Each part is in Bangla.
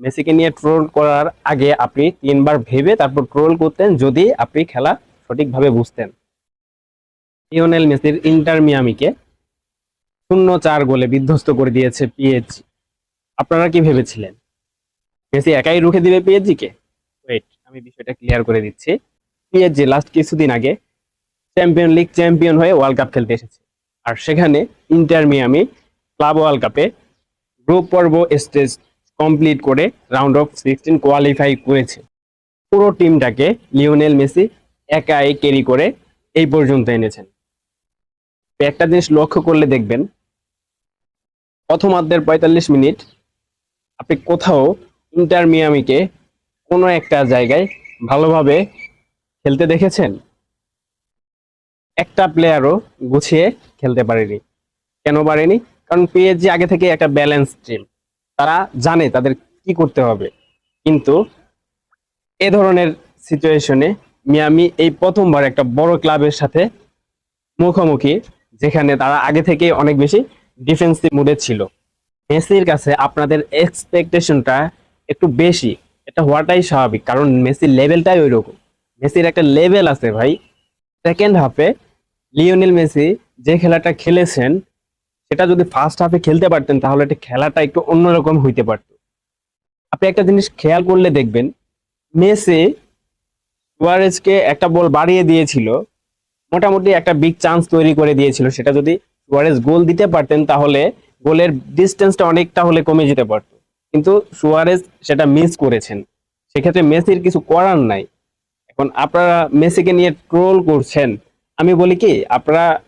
মেসিকে নিয়ে ট্রোল করার আগে আপনি তিনবার ভেবে তারপর ট্রোল করতেন যদি আপনি খেলা সঠিকভাবে বুঝতেন। লিওনেল মেসির ইন্টার মিয়ামিকে শূন্য চার গোলে বিধ্বস্ত করে দিয়েছে পিএইচজি আপনারা কি ভেবেছিলেন? মেসি একাই রুখে দিবে পিএইচজি কে ওয়েট আমি বিষয়টা ক্লিয়ার করে দিচ্ছি। পিএইচজি লাস্ট কিছুদিন আগে চ্যাম্পিয়ন লিগ চ্যাম্পিয়ন হয়ে ওয়ার্ল্ড কাপ খেলতে এসেছে। আর সেখানে ইন্টার মিয়ামি ক্লাব ওয়ার্ল্ড কাপে গ্রুপ পর্ব স্টেজ কমপ্লিট করে রাউন্ড অফ সিক্সটিন কোয়ালিফাই করেছে। পুরো টিমটাকে লিওনেল মেসি একাই ক্যারি করে এই পর্যন্ত এনেছেন। একটা জিনিস লক্ষ্য করলে দেখবেন প্রথমার্ধের পঁয়তাল্লিশ মিনিট আপনি কোথাও ইন্টার মিয়ামিকে কোনো একটা জায়গায় ভালোভাবে খেলতে দেখেছেন? একটা প্লেয়ারও গুছিয়ে খেলতে পারেনি। কেন পারেনি? কারণ পিএসজি আগে থেকে একটা ব্যালেন্স টিম তারা জানে তাদের কি করতে হবে। কিন্তু এ ধরনের সিচুয়েশনে মিয়ামি এই প্রথমবার একটা বড় ক্লাবের সাথে মুখোমুখি, যেখানে তারা আগে থেকে অনেক বেশি ডিফেন্সিভ মুডে ছিল। মেসির কাছে আপনাদের এক্সপেকটেশনটা একটু বেশি, এটা হওয়াটাই স্বাভাবিক, কারণ মেসির লেভেলটাই ওই রকম মেসির একটা লেভেল আছে ভাই। সেকেন্ড হাফে লিওনেল মেসি যে খেলাটা খেলেছেন সেটা যদি ফার্স্ট হাফে খেলতে পারতেন, তাহলে এটা খেলাটা একটু অন্যরকম হইতে পারত। আপনি একটা জিনিস খেয়াল করলে দেখবেন, মেসি সুয়ারেজকে একটা বল বাড়িয়ে দিয়েছিল, মোটামুটি একটা বিগ চান্স তৈরি করে দিয়েছিল। সেটা যদি সুয়ারেজ গোল দিতে পারতেন, তাহলে গোলের ডিস্টেন্সটা অনেকটা হলে কমে যেতে পারতো। কিন্তু সুয়ারেজ সেটা মিস করেছেন। সেক্ষেত্রে মেসির কিছু করার নাই। এখন আপনারা মেসিকে নিয়ে ট্রোল করছেন। আমি বলি কি, আপনারা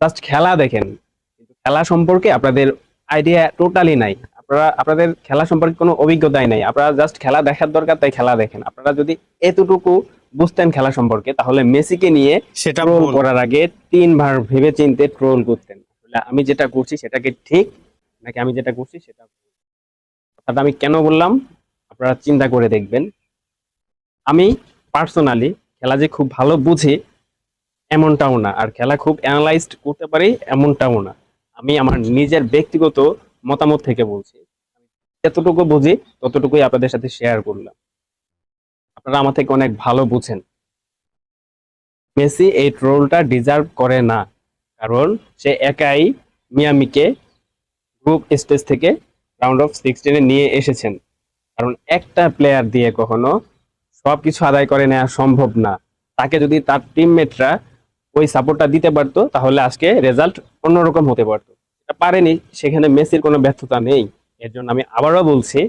জাস্ট খেলা দেখেন। খেলা সম্পর্কে আপনাদের আইডিয়া টোটালি নাই। আপনারা আপনাদের খেলা সম্পর্কে কোনো অভিজ্ঞতাই নাই। আপনারা জাস্ট খেলা দেখার দরকার তাই খেলা দেখেন। আপনারা যদি এতটুকু বুঝতেন খেলা সম্পর্কে তাহলে মেসিকে নিয়ে সেটা ট্রোল করার আগে তিনবার ভেবে চিনতে ট্রোল করতেন আমি যেটা করছি সেটাকে ঠিক নাকি আমি যেটা করছি সেটা অর্থাৎ আমি কেন বললাম? আপনারা চিন্তা করে দেখবেন। আমি পার্সোনালি খেলা যে খুব ভালো বুঝি এমনটাও না। আর খেলা খুব অ্যানালাইজড করতে পারি এমনটাও না। আমি আমার নিজের ব্যক্তিগত মতামত থেকে বলছি। যতটুকু বুঝি, ততটুকুই আপনাদের সাথে শেয়ার করলাম। আপনারা আমার থেকে অনেক ভালো বুঝেন। মেসি এই ট্রোলটা ডিজার্ভ করে না। কারণ সে একাই মিয়ামিকে গ্রুপ স্টেজ থেকে রাউন্ড অফ সিক্সটিনে নিয়ে এসেছেন। কারণ একটা প্লেয়ার দিয়ে কখনো সবকিছু আদায় করে নেওয়া সম্ভব না। তাকে যদি তার টিমমেটরা ওই সাপোর্টটা দিতে পারতো, তাহলে আজকে রেজাল্ট অন্যরকম হতে পারতো। পারেনি, সেখানে মেসির কোনো ব্যর্থতা নেই। এর জন্য আমি আবারও বলছি